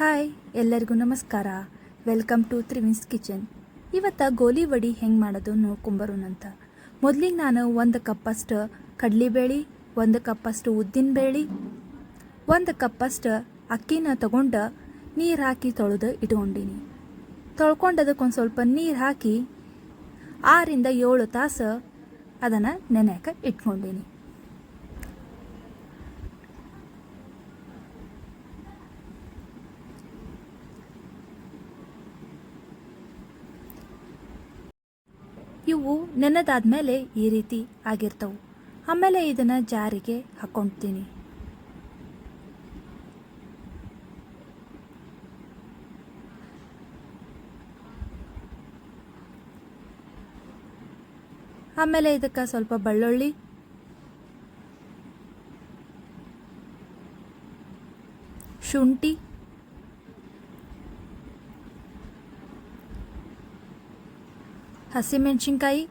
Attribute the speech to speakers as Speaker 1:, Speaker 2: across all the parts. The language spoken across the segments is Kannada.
Speaker 1: ಹಾಯ್, ಎಲ್ಲರಿಗೂ ನಮಸ್ಕಾರ. Welcome to Trivins kitchen. ಇವತ್ತು ಗೋಲಿ ವಡಿ ಹೆಂಗೆ ಮಾಡೋದು ನೋಡ್ಕೊಂಬರೋಣಂತ ಮೊದಲಿಗೆ ನಾನು ಒಂದು ಕಪ್ಪಷ್ಟು ಕಡಲೆಬೇಳೆ, ಒಂದು ಕಪ್ಪಷ್ಟು ಉದ್ದಿನಬೇಳೆ ಒಂದು ಕಪ್ಪಷ್ಟು ಅಕ್ಕಿನ ತಗೊಂಡು ನೀರು ಹಾಕಿ ತೊಳೆದು ಇಟ್ಕೊಂಡೀನಿ. ತೊಳ್ಕೊಂಡದಕ್ಕೆ ಒಂದು ಸ್ವಲ್ಪ ನೀರು ಹಾಕಿ ಆರಿಂದ ಏಳು ತಾಸು ಅದನ್ನು ನೆನೆಯಕ್ಕೆ ಇಟ್ಕೊಂಡೀನಿ. ಇವು ನೆನೆದಾದ್ಮೇಲೆ ಈ ರೀತಿ ಆಗಿರ್ತವು. ಆಮೇಲೆ ಇದನ್ನು ಜಾರಿಗೆ ಹಾಕ್ಕೊಳ್ತೀನಿ ಆಮೇಲೆ ಇದಕ್ಕೆ ಸ್ವಲ್ಪ ಬೆಳ್ಳುಳ್ಳಿ. ಶುಂಠಿ. ಹಸಿಮೆಣ್ಸಿನ್ಕಾಯಿ,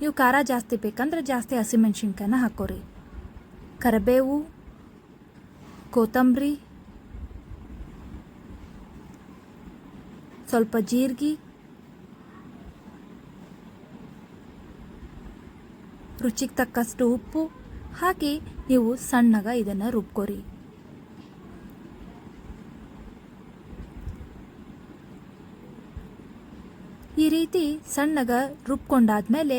Speaker 1: ನೀವು ಖಾರ ಜಾಸ್ತಿ ಬೇಕಂದ್ರೆ ಜಾಸ್ತಿ ಹಸಿಮೆಣ್ಸಿನ್ಕಾಯಿನ ಹಾಕೋರಿ. ಕರಿಬೇವು, ಕೊತ್ತಂಬರಿ, ಸ್ವಲ್ಪ ಜೀರಿಗೆ, ರುಚಿಗೆ ತಕ್ಕಷ್ಟು ಉಪ್ಪು ಹಾಕಿ ನೀವು ಸಣ್ಣಗ ಇದನ್ನು ರುಬ್ಕೋರಿ. ಈ ರೀತಿ ಸಣ್ಣಗ ರುಬ್ಕೊಂಡಾದ್ಮೇಲೆ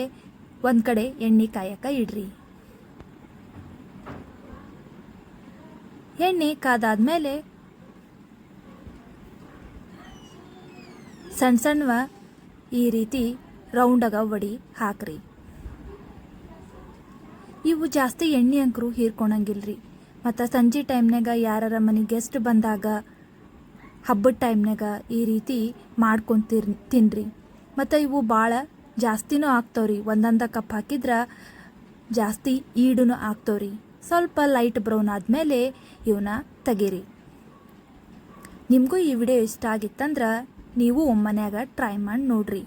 Speaker 1: ಒಂದು ಕಡೆ ಎಣ್ಣೆ ಕಾಯಕ ಇಡ್ರಿ. ಎಣ್ಣೆ ಕಾದಾದ್ಮೇಲೆ ಸಣ್ಣ ಸಣ್ಣವ ಈ ರೀತಿ ರೌಂಡಾಗ ಒಡಿ ಹಾಕ್ರಿ. ಇವು ಜಾಸ್ತಿ ಎಣ್ಣೆ ಅಂಕರು ಹೀರ್ಕೊಳಂಗಿಲ್ರಿ ಮತ್ತು ಸಂಜೆ ಟೈಮ್ನಾಗ ಯಾರರ ಮನೆ ಗೆಸ್ಟ್ ಬಂದಾಗ ಹಬ್ಬದ ಟೈಮ್ನಾಗ ಈ ರೀತಿ ಮಾಡ್ಕೊಂತಿರ್ ತಿನ್ರಿ. ಮತ್ತು ಇವು ಭಾಳ ಜಾಸ್ತಿನೂ ಆಗ್ತಾವ್ರಿ. ಒಂದೊಂದು ಕಪ್ ಹಾಕಿದ್ರೆ ಜಾಸ್ತಿ ಈಡೂ ಆಗ್ತಾವ್ರಿ. ಸ್ವಲ್ಪ ಲೈಟ್ ಬ್ರೌನ್ ಆದಮೇಲೆ ಇವನ್ನ ತೆಗೀರಿ. ನಿಮಗೂ ಈ ವಿಡಿಯೋ ಇಷ್ಟ ಆಗಿತ್ತಂದ್ರೆ ನೀವು ಒಮ್ಮನ್ಯಾಗ ಟ್ರೈ ಮಾಡಿ ನೋಡ್ರಿ.